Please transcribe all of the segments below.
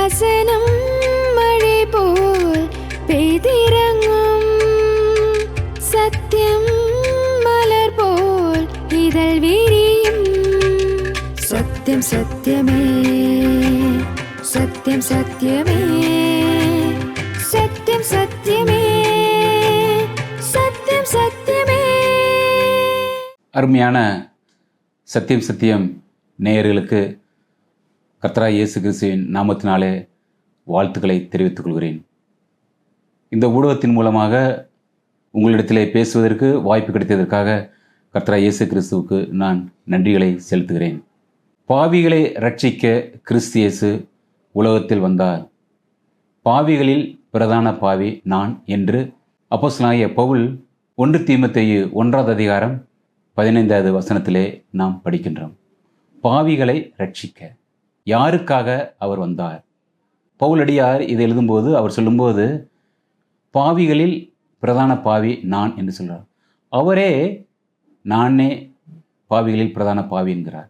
வசனம் மழை போல் பெய்திறங்கும் சத்தியம் மலர் போல் இதழ் விரியும் சத்தியம் சத்தியமே சத்தியம் சத்தியமே சத்தியம் சத்தியமே சத்தியம் சத்தியமே அருமையான சத்தியம் சத்தியம் நேயர்களுக்கு கத்ரா இயேசு கிறிஸ்துவின் நாமத்தினாலே வாழ்த்துக்களை தெரிவித்துக் கொள்கிறேன். இந்த ஊடகத்தின் மூலமாக உங்களிடத்திலே பேசுவதற்கு வாய்ப்பு கிடைத்ததற்காக கர்த்தரா இயேசு கிறிஸ்துவுக்கு நான் நன்றிகளை செலுத்துகிறேன். பாவிகளை ரட்சிக்க கிறிஸ்து இயேசு உலகத்தில் வந்தார். பாவிகளில் பிரதான பாவி நான் என்று அப்போஸ்லாகிய பவுல் ஒன்று தீமத்தையு ஒன்றாவது அதிகாரம் பதினைந்தாவது வசனத்திலே நாம் படிக்கின்றோம். பாவிகளை ரட்சிக்க யாருக்காக அவர் வந்தார்? பவுலடியார் இதை எழுதும்போது அவர் சொல்லும்போது பாவிகளில் பிரதான பாவி நான் என்று சொல்கிறார் அவரே நானே பாவிகளில் பிரதான பாவி என்கிறார்.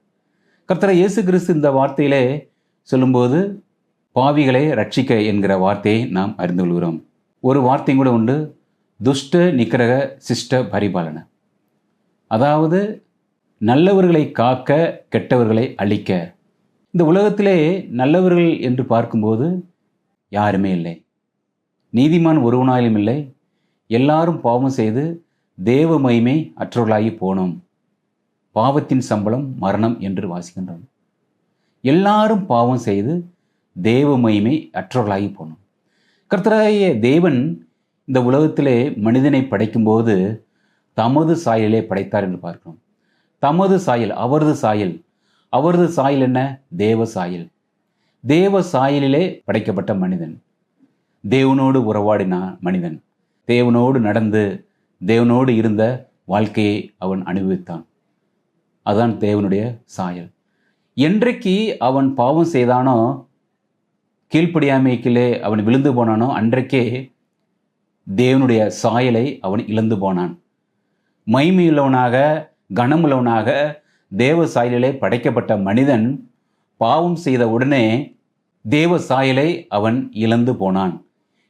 கர்த்தரை இயேசு கிறிஸ்து இந்த வார்த்தையிலே சொல்லும்போது பாவிகளை ரட்சிக்க என்கிற வார்த்தையை நாம் அறிந்து கொள்கிறோம். ஒரு வார்த்தையும் கூட உண்டு. துஷ்ட நிக்கிரக சிஷ்ட பரிபாலன. அதாவது நல்லவர்களை காக்க கெட்டவர்களை அழிக்க. இந்த உலகத்திலே நல்லவர்கள் என்று பார்க்கும்போது யாருமே இல்லை. நீதிமான் ஒருவனாயிலும் இல்லை. எல்லாரும் பாவம் செய்து தேவ மகிமை அற்றவர்களாகி போனோம். பாவத்தின் சம்பளம் மரணம் என்று வாசிக்கின்றோம். எல்லாரும் பாவம் செய்து தேவ மகிமை அற்றவர்களாகி போனோம். கர்த்தராகிய தேவன் இந்த உலகத்திலே மனிதனை படைக்கும்போது தமது சாயலே படைத்தார் என்று பார்க்கிறோம். தமது சாயல் அவரது சாயல் அவரது சாயல் என்ன? தேவ சாயல். தேவ சாயலிலே படைக்கப்பட்ட மனிதன். தேவனோடு உறவாடினான் மனிதன். தேவனோடு நடந்து தேவனோடு இருந்த வாழ்க்கையை அவன் அனுபவித்தான். அதுதான் தேவனுடைய சாயல். என்றைக்கு அவன் பாவம் செய்தானோ கீழ்ப்படியாமைக்கிலே அவன் விழுந்து போனானோ அன்றைக்கே தேவனுடைய சாயலை அவன் இழந்து போனான். மைமையுள்ளவனாக கனமுள்ளவனாக தேவ சாயலிலே படைக்கப்பட்ட மனிதன் பாவம் செய்த உடனே தேவ சாயலை அவன் இழந்து போனான்.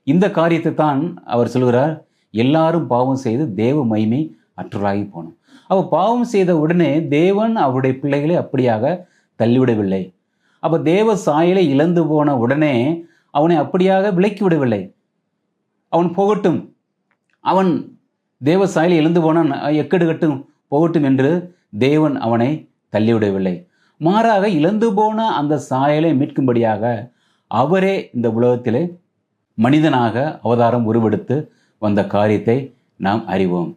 இந்த காரியத்தை தான் அவர் சொல்கிறார் எல்லாரும் பாவம் செய்து தேவ மகிமை அற்றலாகி போனோம். அப்போ பாவம் செய்த உடனே தேவன் அவருடைய பிள்ளைகளை அப்படியாக தள்ளிவிடவில்லை. அப்போ தேவ சாயலை இழந்து போன உடனே அவனை அப்படியாக விலக்கி விடவில்லை. அவன் போகட்டும். அவன் தேவ சாயலை இழந்து போனான். எக்கடு கட்டும் போகட்டும் என்று தேவன் அவனை தள்ளிவிடவில்லை. மாறாக இழந்து போன அந்த சாயலை மீட்கும்படியாக அவரே இந்த உலகத்திலே மனிதனாக அவதாரம் உருவெடுத்து வந்த காரியத்தை நாம் அறிவோம்.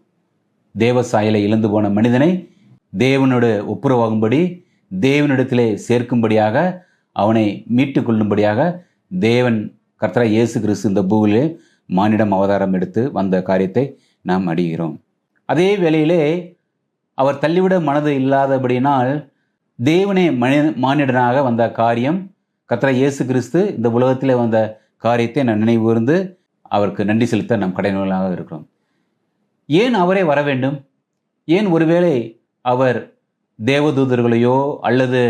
தேவ சாயலை இழந்து போன மனிதனை தேவனோடு ஒப்புரவாகும்படி தேவனிடத்திலே சேர்க்கும்படியாக அவனை மீட்டு கொள்ளும்படியாக தேவன் கர்த்தரா இயேசு கிறிஸ்து இந்த பூவிலே மானிடம் அவதாரம் எடுத்து வந்த காரியத்தை நாம் அறிகிறோம். அதே வேளையிலே அவர் தள்ளிவிட மனது இல்லாதபடினால் தேவனே மனி மானிடனாக வந்த காரியம். கத்திர இயேசு கிறிஸ்து இந்த உலகத்தில் வந்த காரியத்தை நான் நினைவுகூர்ந்து அவருக்கு நன்றி செலுத்த நம் கடைநூலாக இருக்கிறோம். ஏன் அவரே வர வேண்டும்? ஏன் ஒருவேளை அவர் தேவதூதர்களையோ அல்லது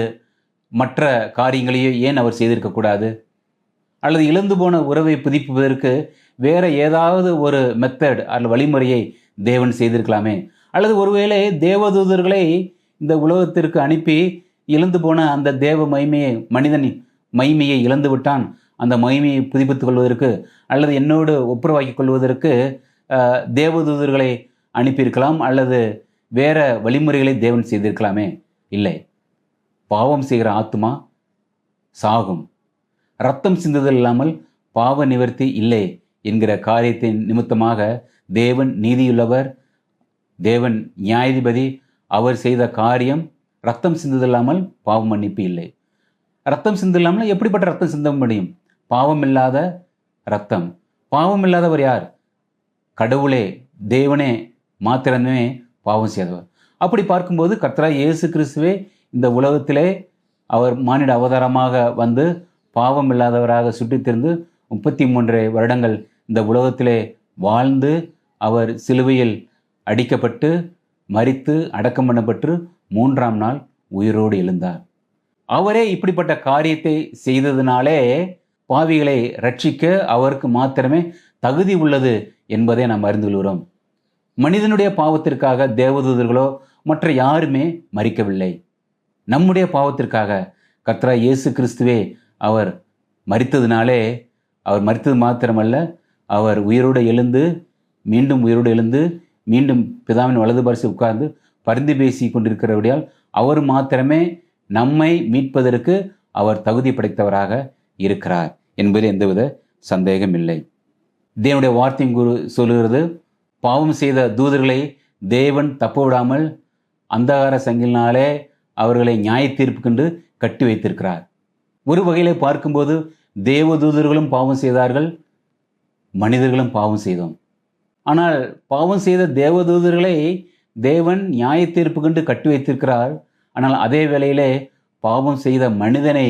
மற்ற காரியங்களையோ ஏன் அவர் செய்திருக்கக்கூடாது? அல்லது இழந்து போன உறவை புதுப்பிப்பதற்கு வேற ஏதாவது ஒரு மெத்தட் அல்லது வழிமுறையை தேவன் செய்திருக்கலாமே? அல்லது ஒருவேளை தேவதூதர்களை இந்த உலகத்திற்கு அனுப்பி இழந்து போன அந்த தேவ மகிமையை மனிதன் மகிமையை இழந்து விட்டான். அந்த மகிமையை புதுப்பித்துக் கொள்வதற்கு அல்லது என்னோடு ஒப்புரவாக்கிக் கொள்வதற்கு தேவதூதர்களை அனுப்பியிருக்கலாம் அல்லது வேற வழிமுறைகளை தேவன் செய்திருக்கலாமே? இல்லை. பாவம் செய்கிற ஆத்மா சாகும். ரத்தம் சிந்துதல் இல்லாமல் பாவ நிவர்த்தி இல்லை என்கிற காரியத்தின் நிமித்தமாக தேவன் நீதியுள்ளவர் தேவன் நியாயாதிபதி அவர் செய்த காரியம் ரத்தம் சிந்துதல் பாவம் மன்னிப்பு இல்லை. ரத்தம் சிந்தில்லாமல் எப்படிப்பட்ட ரத்தம் சிந்த முடியும்? பாவம் இல்லாத ரத்தம். பாவம் இல்லாதவர் யார்? கடவுளே தேவனே மாத்திரமே பாவம் செய்தவர். அப்படி பார்க்கும்போது கர்த்தரா இயேசு கிறிஸ்துவே இந்த உலகத்திலே அவர் மானிட அவதாரமாக வந்து பாவம் இல்லாதவராக சுற்றித் திரிந்து முப்பத்தி மூன்று வருடங்கள் இந்த உலகத்திலே வாழ்ந்து அவர் சிலுவையில் அடிக்கப்பட்டு மறித்து அடக்கம் பண்ணப்பட்டு மூன்றாம் நாள் உயிரோடு எழுந்தார். அவரே இப்படிப்பட்ட காரியத்தை செய்ததினாலே பாவிகளை ரட்சிக்க அவருக்கு மாத்திரமே தகுதி உள்ளது என்பதை நாம் அறிந்து கொள்கிறோம். மனிதனுடைய பாவத்திற்காக தேவதூதர்களோ மற்ற யாருமே மறிக்கவில்லை. நம்முடைய பாவத்திற்காக கத்ரா இயேசு கிறிஸ்துவே அவர் மறித்ததினாலே அவர் மறித்தது மாத்திரமல்ல அவர் உயிரோடு எழுந்து மீண்டும் உயிரோடு எழுந்து மீண்டும் பிதாவின் வலது பரிசு உட்கார்ந்து பரிந்து பேசி கொண்டிருக்கிறபடியால் அவர் மாத்திரமே நம்மை மீட்பதற்கு அவர் தகுதி படைத்தவராக இருக்கிறார் என்பதில் எந்தவித சந்தேகம் இல்லை தேவனுடைய வார்த்தையும் குரு சொல்லுகிறது பாவம் செய்த தூதர்களை தேவன் தப்பு விடாமல் அந்தகார சங்கிலினாலே அவர்களை நியாய தீர்ப்புக்கென்று கட்டி வைத்திருக்கிறார். ஒரு வகையிலே பார்க்கும்போது தேவ தூதர்களும் பாவம் செய்தார்கள் மனிதர்களும் பாவம் செய்தோம். ஆனால் பாவம் செய்த தேவதூதர்களை தேவன் நியாய தீர்ப்பு கண்டு கட்டி வைத்திருக்கிறார். ஆனால் அதே வேளையிலே பாவம் செய்த மனிதனை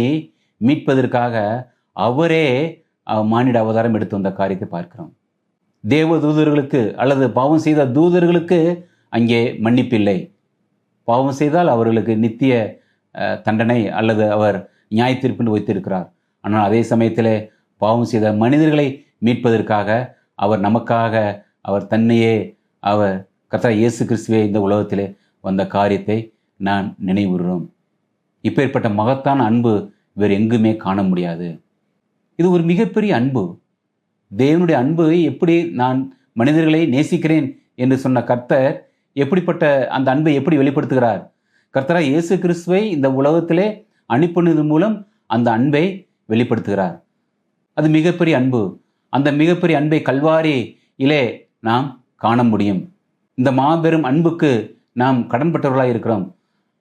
மீட்பதற்காக அவரே மானிட அவதாரம் எடுத்து வந்த காரியத்தை பார்க்கிறோம். தேவ தூதர்களுக்கு அல்லது பாவம் செய்த தூதர்களுக்கு அங்கே மன்னிப்பில்லை. பாவம் செய்தால் அவர்களுக்கு நித்திய தண்டனை அல்லது அவர் நியாய தீர்ப்புன்னு வைத்திருக்கிறார். ஆனால் அதே சமயத்தில் பாவம் செய்த மனிதர்களை மீட்பதற்காக அவர் நமக்காக அவர் தன்னையே அவர் கர்த்தா இயேசு கிறிஸ்துவே இந்த உலகத்திலே வந்த காரியத்தை நான் நினைவுறோம். இப்பேற்பட்ட மகத்தான அன்பு வேறு எங்குமே காண முடியாது. இது ஒரு மிகப்பெரிய அன்பு. தேவனுடைய அன்பு எப்படி நான் மனிதர்களை நேசிக்கிறேன் என்று சொன்ன கர்த்தர் எப்படிப்பட்ட அந்த அன்பை எப்படி வெளிப்படுத்துகிறார்? கர்த்தரா இயேசு கிறிஸ்துவை இந்த உலகத்திலே அனுப்பினது மூலம் அந்த அன்பை வெளிப்படுத்துகிறார். அது மிகப்பெரிய அன்பு. அந்த மிகப்பெரிய அன்பை கல்வாரி இலே நாம் காண முடியும். இந்த மாபெரும் அன்புக்கு நாம் கடன்பட்டவர்களாக இருக்கிறோம்.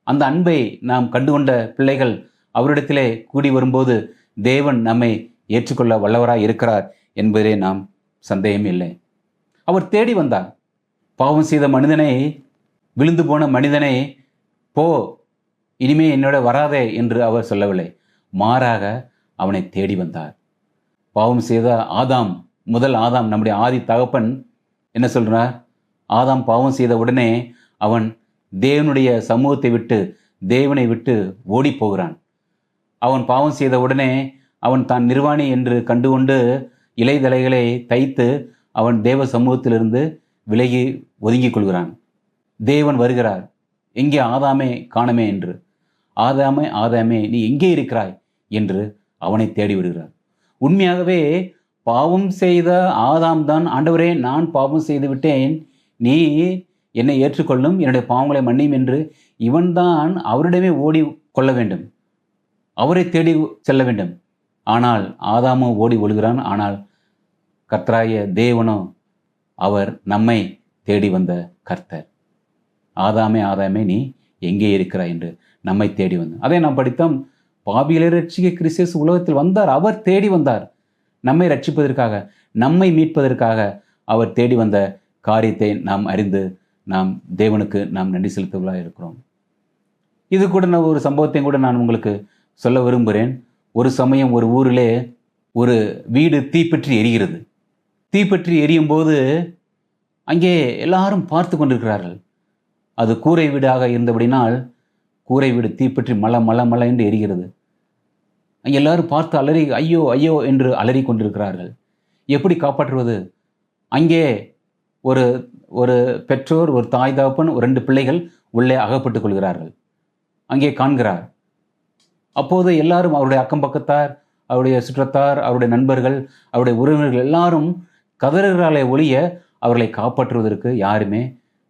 அந்த அன்பை நாம் கண்டுகொண்ட பிள்ளைகள் அவரிடத்திலே கூடி வரும்போது தேவன் நம்மை ஏற்றுக்கொள்ள வல்லவராக இருக்கிறார் என்பதிலே நாம் சந்தேகம் இல்லை. அவர் தேடி வந்தார். பாவம் செய்த மனிதனை விழுந்து போன மனிதனை போ இனிமே என்னோட வராதே என்று அவர் சொல்லவில்லை. மாறாக அவனை தேடி வந்தார். பாவம் செய்த ஆதாம் முதல் ஆதாம் நம்முடைய ஆதி தகப்பன் என்ன சொல்கிறார் ஆதாம் பாவம் செய்த உடனே அவன் தேவனுடைய சமூகத்தை விட்டு தேவனை விட்டு ஓடி போகிறான். அவன் பாவம் செய்த உடனே அவன் தான் நிர்வாணி என்று கண்டுகொண்டு இலைதலைகளை தைத்து அவன் தேவ சமூகத்திலிருந்து விலகி ஒதுங்கிக் கொள்கிறான். தேவன் வருகிறார். எங்கே ஆதாமே காணமே என்று. ஆதாமே ஆதாமே நீ எங்கே இருக்கிறாய்? என்று அவனை தேடி விடுகிறார் உண்மையாகவே பாவம் செய்த ஆதாம் தான் ஆண்டவரே நான் பாவம் செய்து விட்டேன். நீ என்னை ஏற்றுக்கொள்ளும். என்னுடைய பாவங்களை மன்னியும் என்று இவன்தான் அவரிடமே ஓடி கொள்ள வேண்டும். அவரை தேடி செல்ல வேண்டும். ஆனால் ஆதாமோ ஓடி ஒழுகிறான். ஆனால் கர்த்தராய தேவனோ அவர் நம்மை தேடி வந்த கர்த்தர். ஆதாமே ஆதாமே நீ எங்கே இருக்கிறாய்? என்று நம்மை தேடி வந்த அதை நாம் படித்தோம். பாபியிலே ரட்சிக்க கிறிஸ்தியஸ் உலகத்தில் வந்தார். அவர் தேடி வந்தார். நம்மை ரட்சிப்பதற்காக நம்மை மீட்பதற்காக அவர் தேடி வந்த காரியத்தை நாம் அறிந்து நாம் தேவனுக்கு நாம் நன்றி செலுத்துவர்களாக இருக்கிறோம். இது கூட நான் ஒரு சம்பவத்தையும் கூட நான் உங்களுக்கு சொல்ல விரும்புகிறேன். ஒரு சமயம் ஒரு ஊரிலே ஒரு வீடு தீப்பற்றி எரிகிறது. தீப்பற்றி எரியும் போது அங்கே எல்லாரும் பார்த்து கொண்டிருக்கிறார்கள். அது கூரை வீடாக இருந்தபடினால் கூரை வீடு தீப்பற்றி மல மல மல என்று எரிகிறது. எல்லாரும் பார்த்து அலறி ஐயோ ஐயோ என்று அலறி கொண்டிருக்கிறார்கள். எப்படி காப்பாற்றுவது? அங்கே ஒரு ஒரு பெற்றோர் ஒரு தாய் தகப்பன் ஒரு ரெண்டு பிள்ளைகள் உள்ளே அகப்பட்டுக் கொள்கிறார்கள். அங்கே காண்கிறார். அப்போது எல்லாரும் அவருடைய அக்கம் பக்கத்தார் அவருடைய சுற்றத்தார் அவருடைய நண்பர்கள் அவருடைய உறவினர்கள் எல்லாரும் கதறுகிறாலே ஒழிய அவர்களை காப்பாற்றுவதற்கு யாருமே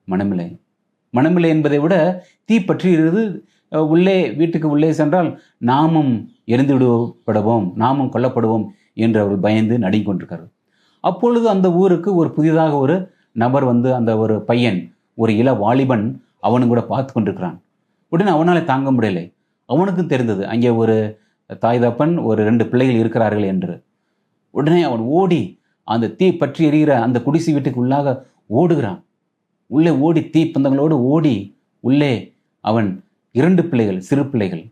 மனமில்லை. மனமில்லை என்பதை விட தீ பற்றியிருது உள்ளே வீட்டுக்கு உள்ளே சென்றால் நாமும் எரிந்து விடுபடுவோம் நாமும் கொல்லப்படுவோம் என்று அவர்கள் பயந்து நடுங்கிக் கொண்டிருக்கிறார் அப்பொழுது அந்த ஊருக்கு ஒரு புதிதாக ஒரு நபர் வந்து அந்த ஒரு பையன் ஒரு இள வாலிபன் அவனும் கூட பார்த்து கொண்டிருக்கிறான். உடனே அவனால் தாங்க முடியலை. அவனுக்கும் தெரிந்தது அங்கே ஒரு தாய் தப்பன் ஒரு ரெண்டு பிள்ளைகள் இருக்கிறார்கள் என்று. உடனே அவன் ஓடி அந்த தீ பற்றி எரிகிற அந்த குடிசை வீட்டுக்கு உள்ளாக ஓடுகிறான். உள்ளே ஓடி தீ பந்தங்களோடு ஓடி உள்ளே அவன் இரண்டு பிள்ளைகள் சிறு பிள்ளைகள்.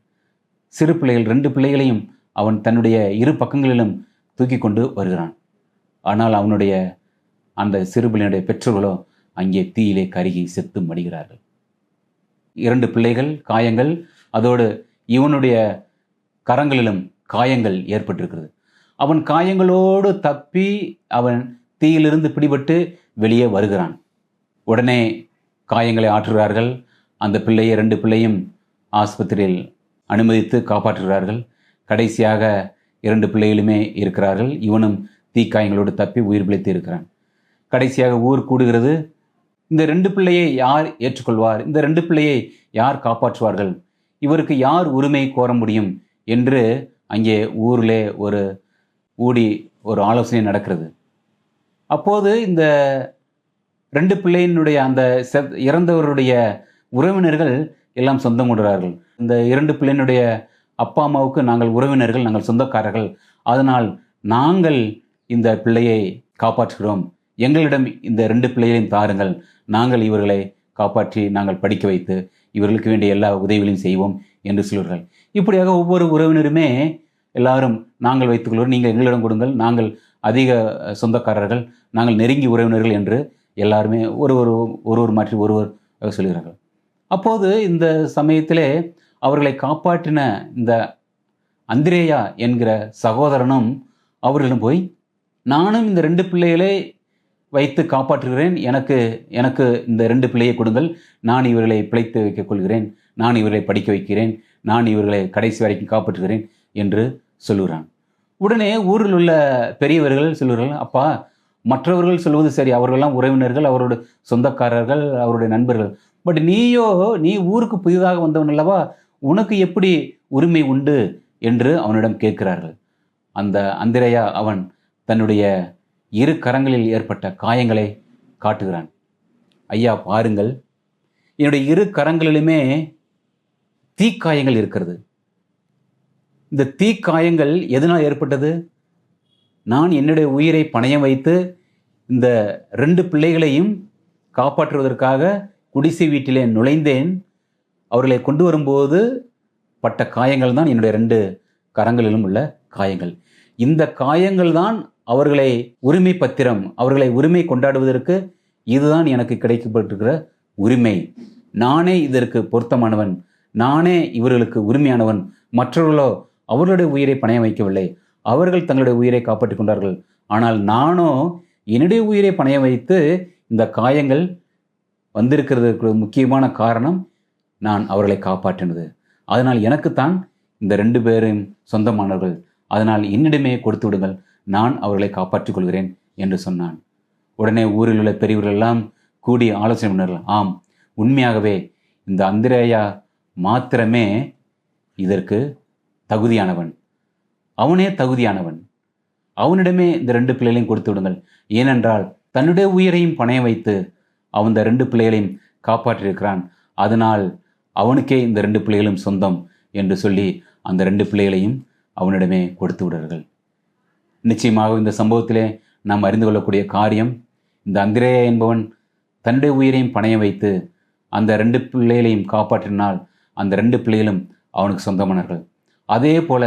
சிறு பிள்ளைகள் ரெண்டு பிள்ளைகளையும் அவன் தன்னுடைய இரு பக்கங்களிலும் தூக்கி கொண்டு வருகிறான். ஆனால் அவனுடைய அந்த சிறு பிள்ளையினுடைய பெற்றோர்களோ அங்கே தீயிலே கருகி செத்து மடிகிறார்கள். இரண்டு பிள்ளைகள் காயங்கள் அதோடு இவனுடைய கரங்களிலும் காயங்கள் ஏற்பட்டிருக்கிறது. அவன் காயங்களோடு தப்பி அவன் தீயிலிருந்து பிடிபட்டு வெளியே வருகிறான். உடனே காயங்களை ஆற்றுகிறார்கள். அந்த பிள்ளையை ரெண்டு பிள்ளையும் ஆஸ்பத்திரியில் அனுமதித்து காப்பாற்றுகிறார்கள். கடைசியாக இரண்டு பிள்ளைகளுமே இருக்கிறார்கள். இவனும் தீக்காயங்களோடு தப்பி உயிர் பிழைத்து இருக்கிறான். கடைசியாக ஊர் கூடுகிறது. இந்த ரெண்டு பிள்ளையை யார் ஏற்றுக்கொள்வார்? இந்த ரெண்டு பிள்ளையை யார் காப்பாற்றுவார்கள்? இவருக்கு யார் உரிமை கோர முடியும் என்று அங்கே ஊரிலே ஒரு ஊடி ஒரு ஆலோசனை நடக்கிறது. அப்போது இந்த ரெண்டு பிள்ளையினுடைய அந்த செத் இறந்தவருடைய உறவினர்கள் எல்லாம் சொந்தம் கொண்டார்கள் இந்த இரண்டு பிள்ளையினுடைய அப்பா அம்மாவுக்கு நாங்கள் உறவினர்கள் நாங்கள் சொந்தக்காரர்கள். அதனால் நாங்கள் இந்த பிள்ளையை காப்பாற்றுகிறோம். எங்களிடம் இந்த ரெண்டு பிள்ளைகளையும் தாருங்கள். நாங்கள் இவர்களை காப்பாற்றி நாங்கள் படிக்க வைத்து இவர்களுக்கு வேண்டிய எல்லா உதவிகளையும் செய்வோம் என்று சொல்வார்கள் இப்படியாக ஒவ்வொரு உறவினருமே எல்லாரும் நாங்கள் வைத்துக்கொள்வோம் நீங்கள் எங்களிடம் கொடுங்கள். நாங்கள் அதிக சொந்தக்காரர்கள். நாங்கள் நெருங்கி உறவினர்கள் என்று எல்லாருமே ஒரு ஒரு ஒருவர் மாற்றி ஒருவர் சொல்கிறார்கள். அப்போது இந்த சமயத்திலே அவர்களை காப்பாற்றின இந்த அந்திரேயா என்கிற சகோதரனும் அவர்களிடம் போய் நானும் இந்த ரெண்டு பிள்ளைகளை வைத்து காப்பாற்றுகிறேன். எனக்கு எனக்கு இந்த ரெண்டு பிள்ளையை கொடுங்கள். நான் இவர்களை பிழைத்து வைக்கக் கொள்கிறேன் நான் இவர்களை படிக்க வைக்கிறேன். நான் இவர்களை கடைசி வரைக்கும் காப்பாற்றுகிறேன் என்று சொல்லுகிறான். உடனே ஊரில் உள்ள பெரியவர்கள் சொல்லுகிறார்கள் அப்பா மற்றவர்கள் சொல்வது சரி. அவர்களெல்லாம் உறவினர்கள் அவரோட சொந்தக்காரர்கள் அவருடைய நண்பர்கள். பட் நீயோ நீ ஊருக்கு புதிதாக வந்தவன் அல்லவா? உனக்கு எப்படி உரிமை உண்டு என்று அவனிடம் கேட்கிறார்கள். அந்த அந்திரையா அவன் தன்னுடைய இரு கரங்களில் ஏற்பட்ட காயங்களை காட்டுகிறான். ஐயா பாருங்கள். என்னுடைய இரு கரங்களிலுமே தீக்காயங்கள் இருக்கிறது. இந்த தீக்காயங்கள் எதனால் ஏற்பட்டது? நான் என்னுடைய உயிரை பணயம் வைத்து இந்த ரெண்டு பிள்ளைகளையும் காப்பாற்றுவதற்காக குடிசை வீட்டிலே நுழைந்தேன். அவர்களை கொண்டு வரும்போது பட்ட காயங்கள் தான் என்னுடைய ரெண்டு கரங்களிலும் உள்ள காயங்கள். இந்த காயங்கள் தான் அவர்களை உரிமை பத்திரம் அவர்களை உரிமை கொண்டாடுவதற்கு இதுதான் எனக்கு கிடைக்கப்பட்டிருக்கிற உரிமை. நானே இதற்கு பொருத்தமானவன் நானே இவர்களுக்கு உரிமையானவன். மற்றவர்களோ அவர்களுடைய உயிரை பணயம் வைக்கவில்லை. அவர்கள் தங்களுடைய உயிரை காப்பாற்றிக் கொண்டார்கள். ஆனால் நானோ என்னுடைய உயிரை பணயம் வைத்து இந்த காயங்கள் வந்திருக்கிறதுக்கு முக்கியமான காரணம் நான் அவர்களை காப்பாற்றினது. அதனால் எனக்குத்தான் இந்த ரெண்டு பேரும் சொந்தமானவர்கள் அதனால் என்னிடமே கொடுத்து விடுங்கள் நான் அவர்களை காப்பாற்றிக் கொள்கிறேன் என்று சொன்னான். உடனே ஊரில் உள்ள பெரியவர்கள் எல்லாம் கூடி ஆலோசனை பண்ணார்கள். ஆம் உண்மையாகவே இந்த அந்திரேயா மாத்திரமே இதற்கு தகுதியானவன். அவனே தகுதியானவன். அவனிடமே இந்த ரெண்டு பிள்ளைகளையும் கொடுத்து விடுங்கள். ஏனென்றால் தன்னுடைய உயிரையும் பணைய வைத்து அவன் இந்த ரெண்டு பிள்ளைகளையும் காப்பாற்றியிருக்கிறான். அதனால் அவனுக்கே இந்த ரெண்டு பிள்ளைகளும் சொந்தம் என்று சொல்லி அந்த ரெண்டு பிள்ளைகளையும் அவனிடமே கொடுத்து விடுறார்கள் நிச்சயமாக இந்த சம்பவத்திலே நாம் அறிந்து கொள்ளக்கூடிய காரியம் இந்த அந்திரேயா என்பவன் தன்னுடைய உயிரையும் பணைய வைத்து அந்த ரெண்டு பிள்ளைகளையும் காப்பாற்றினால் அந்த ரெண்டு பிள்ளைகளும் அவனுக்கு சொந்தமானார்கள். அதே போல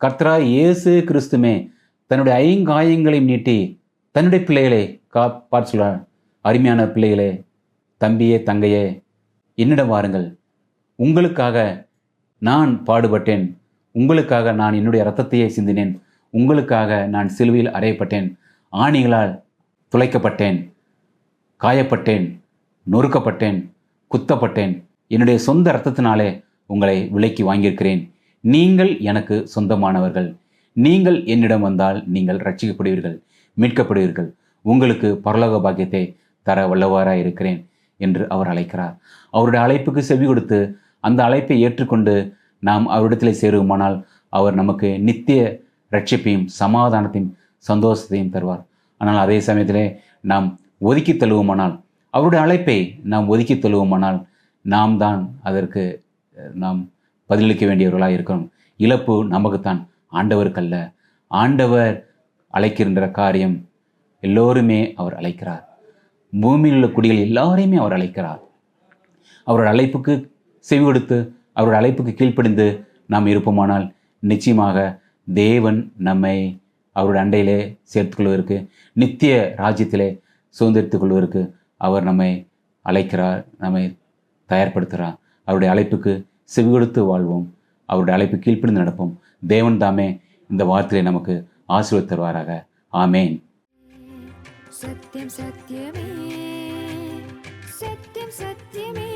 கர்த்தரா இயேசு கிறிஸ்துமே தன்னுடைய ஐங்காயங்களையும் நீட்டி தன்னுடைய பிள்ளைகளை காப்பாற்ற சொல்றார் அருமையான பிள்ளைகளே தம்பியே தங்கையே என்னிடம் வாருங்கள். உங்களுக்காக நான் பாடுபட்டேன். உங்களுக்காக நான் என்னுடைய இரத்தத்தையே சிந்தினேன். உங்களுக்காக நான் சிலுவையில் அறையப்பட்டேன். ஆணிகளால் துளைக்கப்பட்டேன். காயப்பட்டேன். நொறுக்கப்பட்டேன். குத்தப்பட்டேன். என்னுடைய சொந்த இரத்தத்தினாலே உங்களை விலைக்கு வாங்கியிருக்கிறேன். நீங்கள் எனக்கு சொந்தமானவர்கள். நீங்கள் என்னிடம் வந்தால் நீங்கள் ரட்சிக்கப்படுவீர்கள் மீட்கப்படுவீர்கள். உங்களுக்கு பரலோக பாக்கியத்தை தர வல்லவாராக இருக்கிறேன் என்று அவர் அழைக்கிறார். அவருடைய அழைப்புக்கு செவி கொடுத்து அந்த அழைப்பை ஏற்றுக்கொண்டு நாம் அவரிடத்தில் சேருவோமானால் அவர் நமக்கு நித்திய ரட்சிப்பையும் சமாதானத்தையும் சந்தோஷத்தையும் தருவார். ஆனால் அதே சமயத்திலே நாம் ஒதுக்கி தள்ளுவோமானால் அவருடைய அழைப்பை நாம் ஒதுக்கி தழுவுமானால் நாம் தான் அதற்கு நாம் பதிலளிக்க வேண்டியவர்களாக இருக்கிறோம். இழப்பு நமக்குத்தான் ஆண்டவருக்கல்ல. ஆண்டவர் அழைக்கின்ற காரியம் எல்லோருமே அவர் அழைக்கிறார். பூமியில் உள்ள குடிகள் எல்லாரையுமே அவர் அழைக்கிறார். அவரோட அழைப்புக்கு செவி கொடுத்து அவரோட அழைப்புக்கு கீழ்ப்படிந்து நாம் இருப்போமானால் நிச்சயமாக தேவன் நம்மை அவருடைய அண்டையிலே சேர்த்துக்கொள்வதற்கு நித்திய ராஜ்யத்திலே சுதந்திரித்துக் கொள்வதற்கு அவர் நம்மை அழைக்கிறார் நம்மை தயார்படுத்துகிறார். அவருடைய அழைப்புக்கு செவி கொடுத்து வாழ்வோம். அவருடைய அழைப்பு கீழ்ப்பிடிந்து நடப்போம். தேவன் தாமே இந்த வார்த்தையை நமக்கு ஆசீர்வதி தருவாராக ஆமேன். സത്യം സത്യമേ സത്യം സത്യമേ.